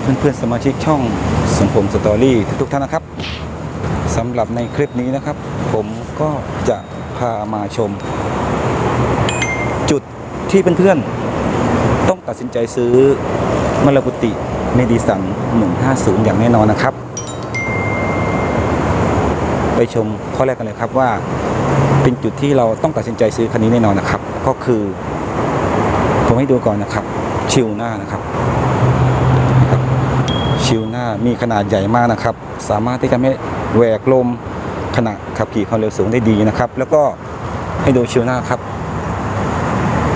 เพื่อนๆสมาชิกช่องสังคมสตอรี่ทุกท่านนะครับสำหรับในคลิปนี้นะครับ ผมก็จะพามาชม จุดที่เพื่อนๆ ต้องตัดสินใจซื้อมาลากุติเมดิสัน 150 อย่างแน่นอนนะครับ ไปชมข้อแรกกันเลยครับว่า เป็นจุดที่เราต้องตัดสินใจซื้อคันนี้แน่นอนนะครับ ก็คือ ผมให้ดูก่อนนะครับ ชิลหน้านะครับ มีขนาดใหญ่มากนะครับ สามารถที่จะไม่แหวกลมขณะขับขี่ความเร็วสูงได้ดีนะครับ แล้วก็ให้ดูชิลหน้าครับ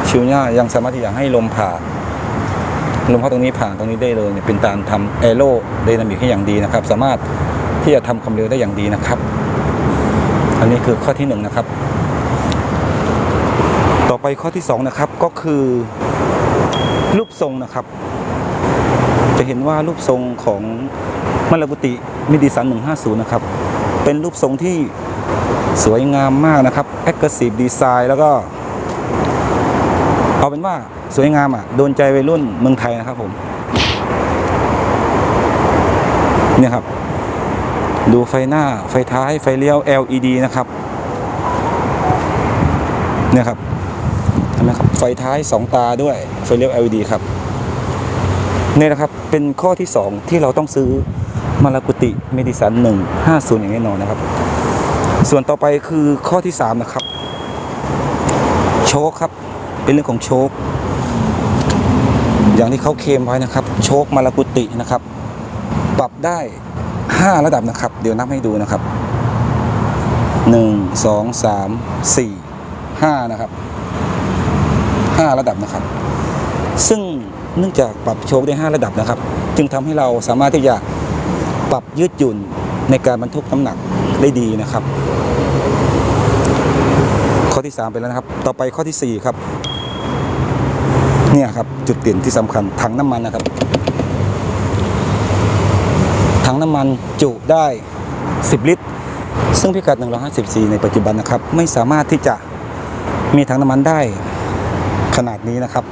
ชิลหน้ายังสามารถที่จะให้ลมผ่านลมเข้าตรงนี้ผ่านตรงนี้ได้เลยเนี่ยเป็นการทำแอโรไดนามิกให้อย่างดีนะครับ สามารถที่จะทำความเร็วได้อย่างดีนะครับ อันนี้คือข้อที่หนึ่งนะครับ ต่อไปข้อที่สองนะครับก็คือรูปทรงนะครับ จะเห็นว่ารูปทรงของมาลากุติมิดิสัน 150 นะครับ เป็นรูปทรงที่สวยงามมากนะครับ Aggressive Design แล้วก็ เอาเป็นว่าสวยงามอะ โดนใจวัยรุ่นเมืองไทยนะครับผมเนี่ยครับ ดูไฟหน้าไฟท้ายไฟเลี้ยว LED นะครับเนี่ยครับเห็นไหมครับ ไฟท้าย 2 ตาด้วยไฟเลี้ยว LED ครับ นี่นะครับเป็นข้อที่ 2 ที่เราต้องซื้อมาลากุติเมดิสัน150อย่างแน่นอนนะครับ ส่วนต่อไปคือข้อที่ 3 นะครับ โชคครับ เป็นเรื่องของโชค อย่างที่เขาเคลมไว้นะครับ โชคมาลากุตินะครับ ปรับได้ 5 ระดับนะครับ เดี๋ยวนับให้ดูนะครับ 1 2 3 4 5 นะครับ 5 ระดับนะครับ ซึ่ง เนื่องจากปรับโชคได้ 5 ระดับนะครับ จึงทำให้เราสามารถที่จะปรับยืดหยุ่นในการบรรทุกน้ำหนักได้ดีนะครับ ข้อที่ 3 ไปแล้วนะครับ ต่อไปข้อทีสี่4 ครับ เนี่ยครับจุดเด่นที่สำคัญถังน้ำมันนะครับถังน้ำมันจุได้ 10 ลิตร ซึ่งพิกัด 150ซีในปัจจุบันนะครับ ไม่สามารถที่จะมีถังน้ำมันได้ขนาดนี้นะครับ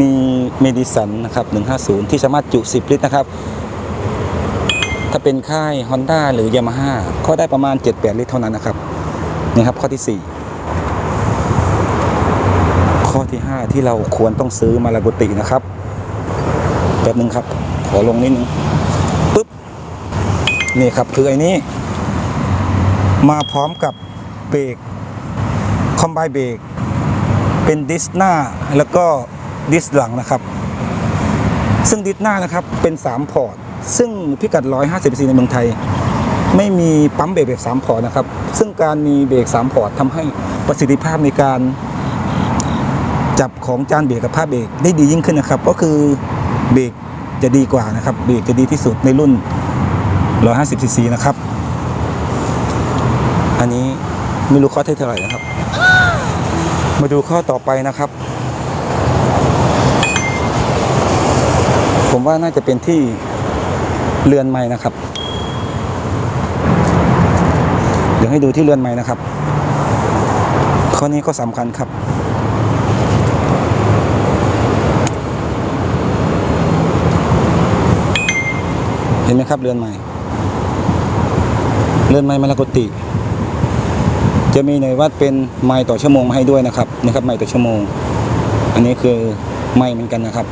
มีเมดิสันนะครับ 150 ที่สามารถจุ 10 ลิตรนะครับ ถ้าเป็นค่าย Honda หรือ Yamaha ก็ได้ประมาณ 7-8 ลิตรเท่านั้นนะครับ นี่ครับข้อที่ 4 ข้อที่ 5 ที่เราควรต้องซื้อมาลากุตินะครับ แป๊บนึงครับ ขอลงนิดนึงปุ๊บ นี่ครับคือไอ้นี้ มาพร้อมกับเบรกคอมไบเบรกเป็นดิสหน้าแล้วก็ ดิสหลังนะครับ ซึ่งดิสหน้านะครับเป็น 3 พอร์ต ซึ่งพิกัด 150ซีในเมืองไทย ไม่มีปั๊มเบรกแบบ3พอร์ตนะครับ ซึ่งการมีเบรก3พอร์ตทำให้ประสิทธิภาพในการ จับของจานเบรกกับผ้าเบรกได้ดียิ่งขึ้นนะครับ ก็คือเบรกจะดีกว่านะครับเบรกจะดีที่สุดในรุ่น 150ซีซีนะครับ อันนี้ไม่รู้ข้อเท็จเท่าไหร่นะครับ มาดูข้อต่อไปนะครับ ผมว่าน่าจะเป็นที่เรือนไม้นะครับ เดี๋ยวให้ดูที่เรือนไม้นะครับ ข้อนี้ก็สำคัญครับเห็นไหมครับเรือนไม้เรือนไม้มาลากุติ จะมีหน่วยวัดเป็นไมล์ต่อชั่วโมงมาให้ด้วยนะครับนี่ครับไมล์ต่อชั่วโมง อันนี้คือไมล์เหมือนกันนะครับ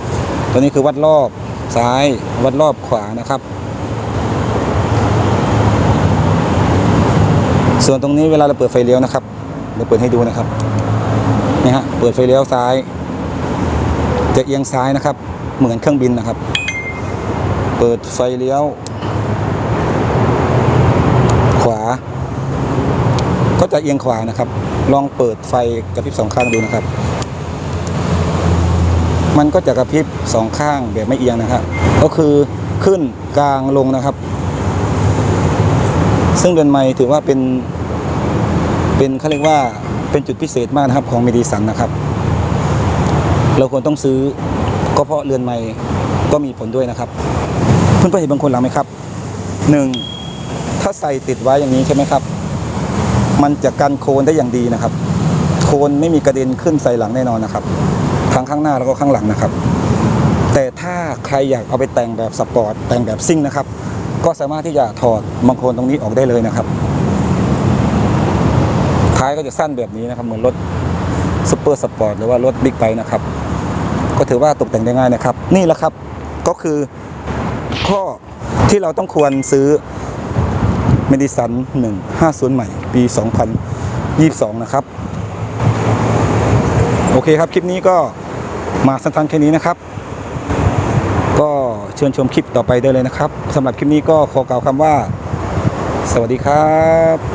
ตัวนี้คือวัดรอบ ซ้ายวัดรอบขวานะครับ ส่วนตรงนี้เวลาเราเปิดไฟเลี้ยวนะครับเดี๋ยวเปิดให้ดูนะครับนี่ฮะเปิดไฟเลี้ยวซ้าย จะเอียงซ้ายนะครับ เหมือนเครื่องบินนะครับ เปิดไฟเลี้ยว ขวา ก็จะเอียงขวานะครับ ลองเปิดไฟกระพริบสองข้างดูนะครับ มันก็จะกระพริบสองข้างแบบไม่เอียงนะครับ ก็คือขึ้นกลางลงนะครับ ซึ่งเรือนไม้ถือว่าเป็น เป็นเขาเรียกว่าเป็นจุดพิเศษมากนะครับของเมดิสันนะครับ เราควรต้องซื้อก็เพราะเรือนไม้ก็มีผลด้วยนะครับ เพื่อนๆเห็นบางคนหลังไหมครับหนึ่งถ้าใส่ติดไว้อย่างนี้ใช่ไหมครับ มันจะกันโคลนได้อย่างดีนะครับ โคลนไม่มีกระเด็นขึ้นใส่หลังแน่นอนนะครับ ทั้งข้างหน้าแล้วก็ข้างหลังนะครับ แต่ถ้าใครอยากเอาไปแต่งแบบสปอร์ตแต่งแบบซิ่งนะครับ ก็สามารถที่จะถอดบางโคนตรงนี้ออกได้เลยนะครับท้ายก็จะสั้นแบบนี้นะครับ เหมือนรถซูเปอร์สปอร์ตหรือว่ารถบิ๊กไบค์นะครับ ก็ถือว่าตกแต่งได้ง่ายนะครับ นี่แหละครับก็คือข้อที่เราต้องควรซื้อเมดิสัน150 ใหม่ ปี 2022 นะครับ โอเคครับ คลิปนี้ก็ มาสั้นๆแค่นี้นะครับ ก็เชิญชมคลิปต่อไปได้เลยนะครับสำหรับคลิปนี้ก็ขอกล่าวคำว่า สวัสดีครับ